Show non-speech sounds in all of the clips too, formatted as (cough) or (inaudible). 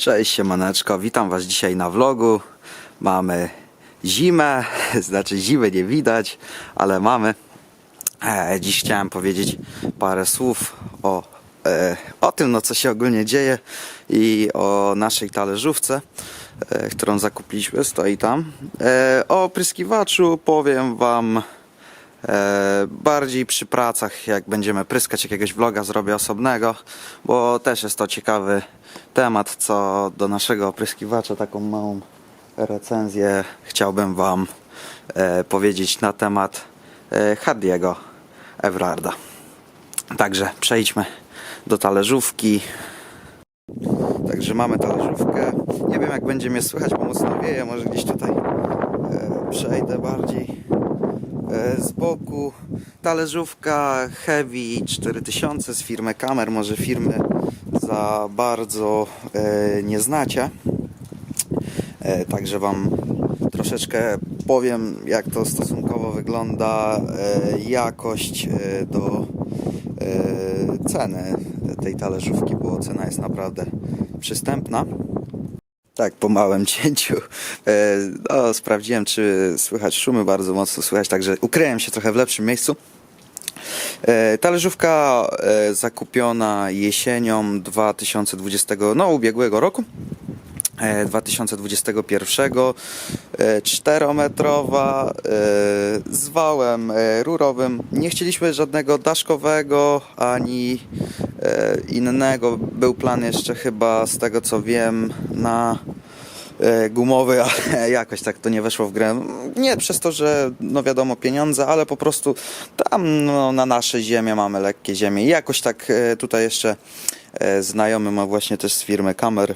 Cześć siemaneczko, witam was dzisiaj na vlogu. Mamy zimę, (laughs) znaczy zimy nie widać, ale mamy. E, dziś chciałem powiedzieć parę słów o, e, o tym, no, co się ogólnie dzieje i o naszej talerzówce, e, którą zakupiliśmy, stoi tam. O pryskiwaczu powiem wam bardziej przy pracach, jak będziemy pryskać jakiegoś vloga, zrobię osobnego, bo też jest to ciekawy temat, co do naszego opryskiwacza, taką małą recenzję chciałbym Wam e, powiedzieć na temat e, Hardiego Everarda. Także przejdźmy do talerzówki. Także mamy talerzówkę. Nie wiem jak będzie mnie słychać, bo mocno wieje, może gdzieś tutaj e, przejdę bardziej e, boku. Talerzówka Heavy 4000 z firmy Kamer, może firmy za bardzo e, nie znacie. E, Także Wam troszeczkę powiem, jak to stosunkowo wygląda e, jakość e, do e, ceny tej talerzówki, bo cena jest naprawdę przystępna. Tak, po małym (laughs) cięciu. E, No, sprawdziłem, czy słychać szumy bardzo mocno słychać, także ukryłem się trochę w lepszym miejscu. E, Talerzówka e, zakupiona jesienią 2020, no ubiegłego roku. e, 2021 e, czterometrowa e, z wałem e, rurowym. Nie chcieliśmy żadnego daszkowego ani e, innego. Był plan jeszcze chyba z tego co wiem na e, gumowy, ale (laughs) jakoś tak to nie weszło w grę. Nie przez to, że no wiadomo pieniądze, ale po prostu tam no, na nasze ziemię mamy lekkie ziemie. I jakoś tak e, tutaj jeszcze e, znajomy ma właśnie też z firmy Kamer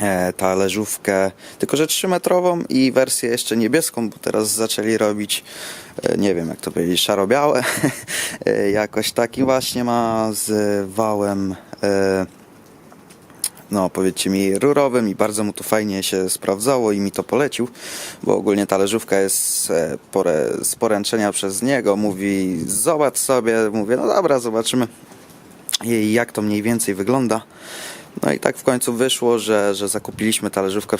e, talerzówkę, tylko że 3-metrową i wersję jeszcze niebieską, bo teraz zaczęli robić, e, nie wiem jak to powiedzieć, szaro-białe. (laughs) E, Jakoś taki właśnie ma z wałem, e, no powiedzcie mi, rurowym i bardzo mu to fajnie się sprawdzało i mi to polecił, bo ogólnie talerzówka jest e, porę, z poręczenia przez niego. Mówi, zobacz sobie, mówię, no dobra, zobaczymy jak to mniej więcej wygląda. No i tak w końcu wyszło, że, że zakupiliśmy talerzówkę.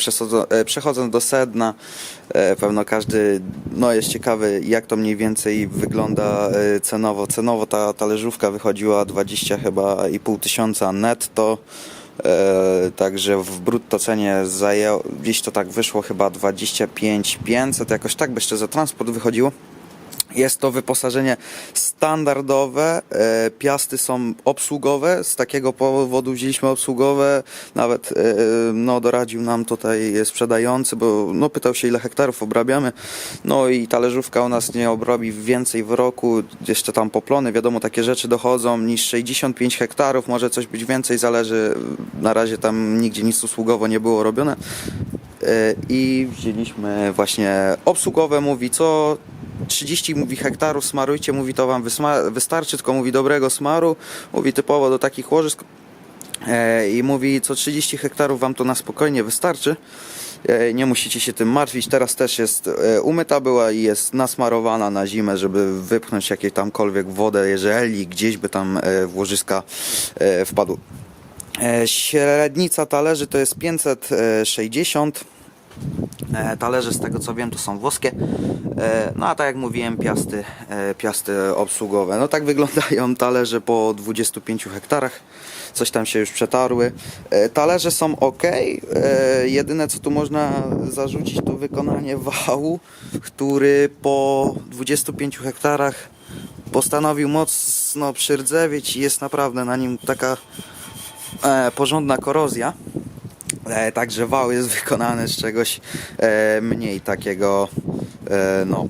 E, Przechodząc do sedna, e, pewno każdy no, jest ciekawy, jak to mniej więcej wygląda cenowo. Cenowo ta talerzówka wychodziła 20 chyba i pół tysiąca netto. E, także w brutto cenie zajęło, gdzieś to tak wyszło chyba 25 500, jakoś tak by jeszcze za transport wychodziło. Jest to wyposażenie standardowe, e, piasty są obsługowe, z takiego powodu wzięliśmy obsługowe, nawet e, no, doradził nam tutaj sprzedający, bo no, pytał się ile hektarów obrabiamy, no i talerzówka u nas nie obrobi więcej w roku, jeszcze tam poplony, wiadomo takie rzeczy dochodzą, niż 65 hektarów, może coś być więcej, zależy, na razie tam nigdzie nic usługowo nie było robione. E, I wzięliśmy właśnie obsługowe, mówi co 30 mówi hektarów smarujcie, mówi to wam wystarczy, tylko mówi dobrego smaru, mówi typowo do takich łożysk e, i mówi co 30 hektarów wam to na spokojnie wystarczy. E, Nie musicie się tym martwić. Teraz też jest e, umyta była i jest nasmarowana na zimę, żeby wypchnąć jakieś tamkolwiek wodę, jeżeli gdzieś by tam w łożyska wpadło. E, Średnica talerzy to jest 560. E, Talerze, z tego co wiem, to są włoskie. E, No a tak jak mówiłem, piasty, e, piasty obsługowe. No tak wyglądają talerze po 25 hektarach. Coś tam się już przetarły. Talerze są ok. Jedyne co tu można zarzucić to wykonanie wału, który po 25 hektarach postanowił mocno przyrdzewieć i jest naprawdę na nim taka porządna korozja. E, także wał jest wykonany z czegoś e, mniej takiego, e, no,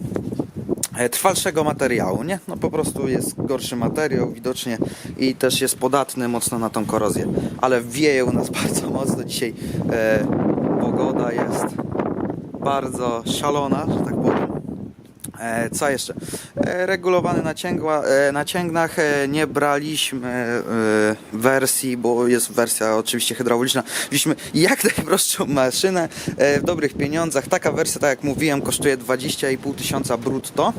trwalszego materiału, nie? No po prostu jest gorszy materiał widocznie i też jest podatny mocno na tą korozję. Ale wieje u nas (laughs) bardzo mocno dzisiaj. E, pogoda jest bardzo szalona, że tak powiem. E, Co jeszcze? E, Regulowany na cięgnach e, nie braliśmy wersji, bo jest wersja oczywiście hydrauliczna. Wzięliśmy jak (laughs) najprostszą maszynę w dobrych pieniądzach. Taka wersja, tak jak mówiłem, kosztuje 20,5 tysiąca brutto.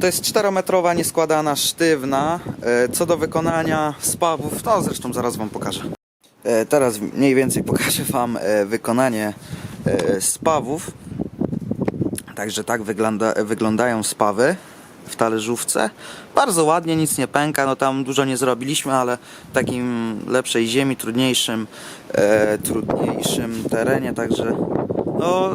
To jest 4-metrowa, nieskładana, sztywna. Co do wykonania spawów, to zresztą zaraz Wam pokażę. Teraz mniej więcej pokażę Wam wykonanie spawów. Także tak wygląda, wyglądają spawy w talerzówce. Bardzo ładnie, nic nie pęka, no tam dużo nie zrobiliśmy, ale w takim lepszej ziemi, trudniejszym, e, trudniejszym terenie, także no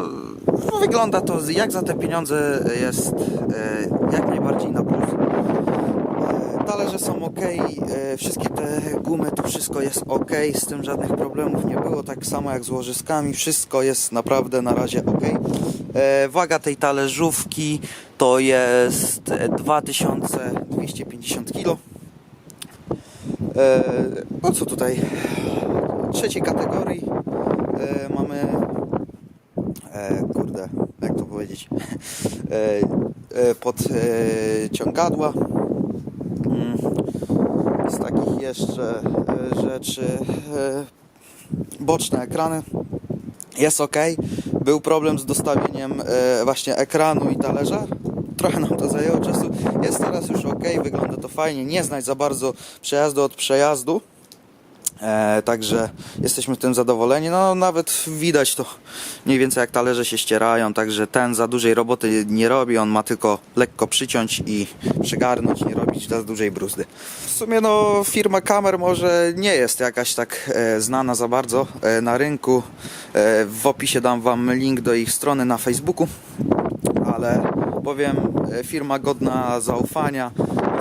wygląda to jak za te pieniądze jest e, jak najbardziej na plus. E, Talerze są ok, e, wszystkie te gumy, tu wszystko jest ok, z tym żadnych problemów nie było, tak samo jak z łożyskami, wszystko jest naprawdę na razie ok. E, Waga tej talerzówki to jest e, 2250 kg. E, No co tutaj? Trzeciej kategorii e, mamy kurde, jak to powiedzieć? E, e, pod e, ciągadła. Mm, Z takich jeszcze rzeczy boczne ekrany jest ok. Był problem z dostawieniem e, właśnie ekranu i talerza. Trochę nam to zajęło czasu. Jest teraz już ok, wygląda to fajnie. Nie znać za bardzo przejazdu od przejazdu. E, także jesteśmy tym zadowoleni. No nawet widać to mniej więcej jak talerze się ścierają, także ten za dużej roboty nie robi, on ma tylko lekko przyciąć i przygarnąć, nie robić za dużej bruzdy. W sumie no firma kamer może nie jest jakaś tak e, znana za bardzo e, na rynku. E, w opisie dam wam link do ich strony na Facebooku, ale powiem e, firma godna zaufania.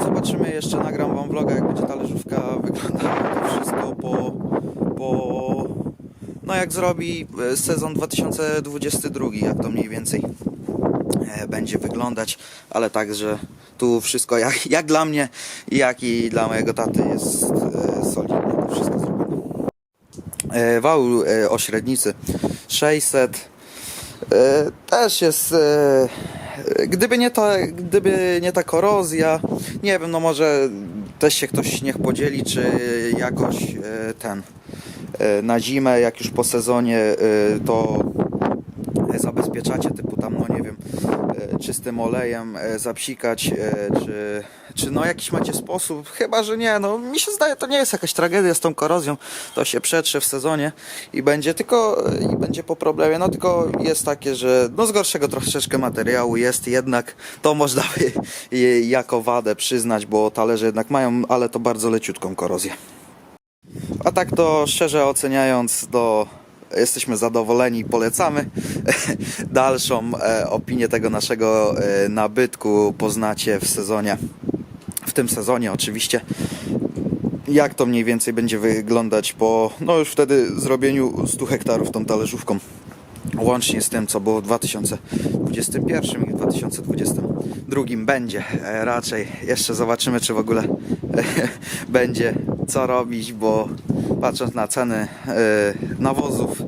Zobaczymy jeszcze, nagram wam vloga jak będzie talerzówka wyglądała. To wszystko po, po no jak zrobi e, sezon 2022, jak to mniej więcej e, będzie wyglądać, ale także tu wszystko jak, jak dla mnie, jak i dla mojego taty jest solidnie to wszystko zrobione. Wał o średnicy. 600 e, też jest gdyby nie ta gdyby nie ta korozja nie wiem no może też się ktoś niech podzieli czy jakoś e, ten e, na zimę jak już po sezonie e, to zabezpieczacie typu tam no nie wiem czystym olejem zapsikać czy, czy no jakiś macie sposób? Chyba, że nie no mi się zdaje to nie jest jakaś tragedia z tą korozją. To się przetrze w sezonie i będzie tylko i będzie po problemie. No tylko jest takie, że no z gorszego troszeczkę materiału jest jednak to można by jako wadę przyznać, bo talerze jednak mają, ale to bardzo leciutką korozję. A tak to szczerze oceniając, to jesteśmy zadowoleni i polecamy. (laughs) Dalszą e, opinię tego naszego e, nabytku poznacie w sezonie, tym sezonie oczywiście. Jak to mniej więcej będzie wyglądać po, no już wtedy zrobieniu 100 hektarów tą talerzówką. Łącznie z tym, co było w 2021 i w 2022 będzie e, raczej. Jeszcze zobaczymy, czy w ogóle e, (laughs) będzie co robić, bo patrząc na ceny e, nawozów,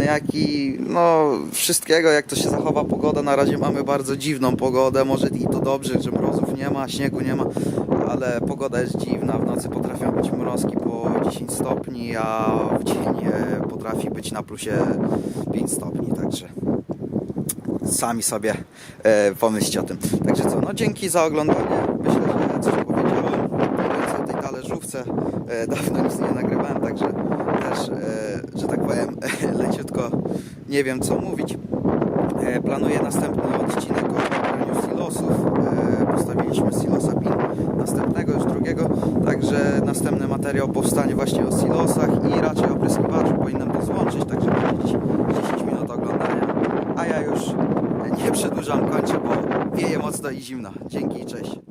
jak i no, wszystkiego, jak to się zachowa pogoda. Na razie mamy bardzo dziwną pogodę. Może i to dobrze, że mrozów nie ma, śniegu nie ma, ale pogoda jest dziwna. W nocy potrafią być mrozki po 10 stopni, a w dzień e, potrafi być na plusie 5 stopni. Także sami sobie e, pomyślcie o tym. Także co, no dzięki za oglądanie. Myślę, że coś powiedziałem E, dawno nic nie nagrywałem, także też, e, że tak powiem, (laughs) leciutko nie wiem co mówić. E, planuję następny odcinek o robieniu silosów. Postawiliśmy silosa PIN, następnego już drugiego, także następny materiał powstanie właśnie o silosach i raczej o pryskiwaczu. Powinnam to złączyć, także będzie 10 minut oglądania. A ja już nie przedłużam, kończę, bo wieje mocno i zimno. Dzięki i cześć.